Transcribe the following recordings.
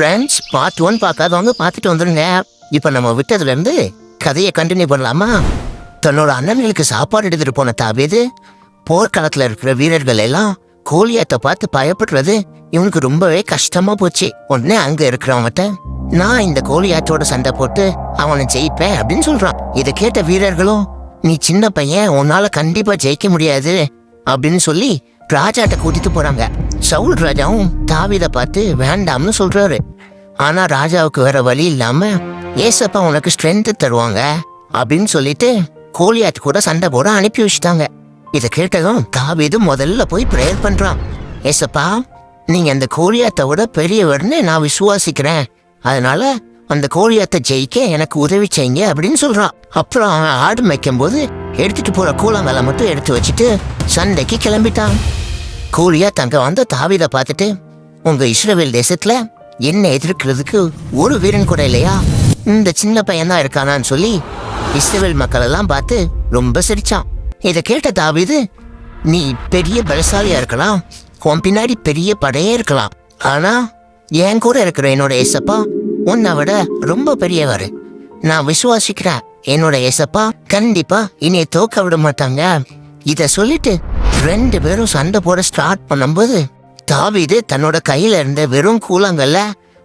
Friends part one பார்க்காதவங்க பார்த்துட்டு வந்துருங்க. இப்போ நம்ம விட்டதுலேருந்து கதையை கண்டினியூ பண்ணலாமா? தன்னோட அண்ணன்களுக்கு சாப்பாடு எடுத்துகிட்டு போன தாவிது போர்க்களத்துல இருக்கிற வீரர்கள் எல்லாம் கோலியாத்தை பார்த்து பயப்படுறது இவனுக்கு ரொம்பவே கஷ்டமா போச்சு. உடனே அங்கே இருக்கிறவங்கிட்ட நான் இந்த கோலியாத்தோட சண்டை போட்டு அவனை ஜெயிப்பேன் அப்படின்னு சொல்றான். இதை கேட்ட வீரர்களும் நீ சின்ன பையன் உன்னால கண்டிப்பாக ஜெயிக்க முடியாது அப்படின்னு சொல்லி ராஜாட்ட கூட்டிட்டு போறாங்க. சவுல் ராஜாவும் தாவிதை பார்த்து வேண்டாம்னு சொல்றாரு. ஆனா ராஜாவுக்கு வேற வழி இல்லாம ஏசப்பா உனக்கு ஸ்ட்ரென்த் தருவாங்க அப்படின்னு சொல்லிட்டு கோலியாத் கூட சண்டை போட அனுப்பி வச்சுட்டாங்க. இதை கேட்டதும் தாவீது முதல்ல போய் ப்ரேயர் பண்றான். ஏசப்பா நீங்க அந்த கோலியாத்தை விட பெரியவர்னு நான் விசுவாசிக்கிறேன். அதனால அந்த கோழியாத்தை ஜெயிக்க எனக்கு உதவி செய்யுங்க அப்படின்னு சொல்றான். அப்புறம் அவன் ஆடு மேய்க்கும் போது எடுத்துட்டு போற கூழாங்கலை மட்டும் எடுத்து வச்சுட்டு சண்டைக்கு கிளம்பிட்டான். கூலியா தங்க வந்த தாவீதை பார்த்துட்டு உங்க இஸ்ரவேல் தேசத்துல என்ன எதிர்க்கிறதுக்கு? ஒரு வீரன் கூட இல்லையா? இந்த சின்ன பையன் தான் இருக்கானான்னு சொல்லி இஸ்ரேல் மக்கள் எல்லாம் பார்த்து ரொம்ப சிரிச்சான். இதை கேட்ட தாவிது நீ பெரிய பலசாலியா இருக்கலாம். உன் பின்னாடி பெரிய படையே இருக்கலாம். ஆனா என் கூட இருக்கிற என்னோட ஏசப்பா உன்னை விட ரொம்ப பெரியவர். நான் விசுவாசிக்கிறேன் என்னோட ஏசப்பா கண்டிப்பா இனிய தோக்க விட மாட்டாங்க. இத சொல்லிட்டு ரெண்டு பேரும் சண்டை போட ஸ்டார்ட் பண்ணும்போது தாவிது தன்னோட கையில இருந்த வெறும் கூழாங்கல்ல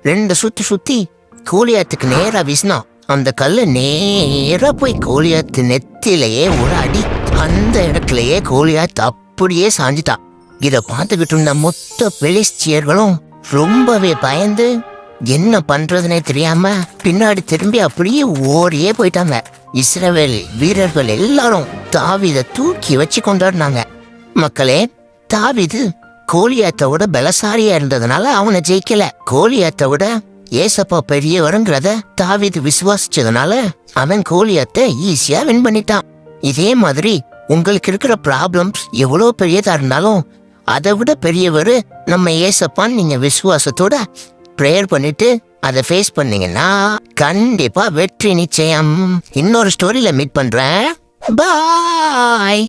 ரெண்டு சுத்தி சுத்தி கோலியாத்துக்கு நேரா வீசினான். அந்த கல்லு நேரா போய் கோலியாத்து நெத்திலேயே ஒரு அடி அந்த இடத்துலயே கோலியாத் அப்படியே சாஞ்சிட்டான். இத பார்த்துக்கிட்டு இருந்த மொத்த பெலிஸ்டியர்களும் ரொம்பவே பயந்து என்ன பண்றதுனே தெரியாம பின்னாடி திரும்பி அப்படியே ஓடியே போயிட்டாங்க. இஸ்ரேல் வீரர்கள் எல்லாரும் தாவீத தூக்கி வச்சு கொண்டாடினாங்க. மக்களே தாவிது கோலியாத்தை விட பலசாரியா இருந்ததுனால அவனை ஜெயிக்கல. கோலியாத்தை விட ஏசப்பா பெரியவருங்கிறத தாவீது விசுவாசிச்சதுனால அவன் கோலியாத்தை ஈஸியா வின் பண்ணிட்டான். இதே மாதிரி உங்களுக்கு இருக்கிற ப்ராப்ளம்ஸ் எவ்வளோ பெரியதா இருந்தாலும் அதை விட பெரியவர் நம்ம ஏசப்பான்னு நீங்க விசுவாசத்தோட ப்ரேயர் பண்ணிட்டு அதை ஃபேஸ் பண்ணீங்கன்னா கண்டிப்பா வெற்றி நிச்சயம். இன்னொரு ஸ்டோரியில மீட் பண்றேன். பாய்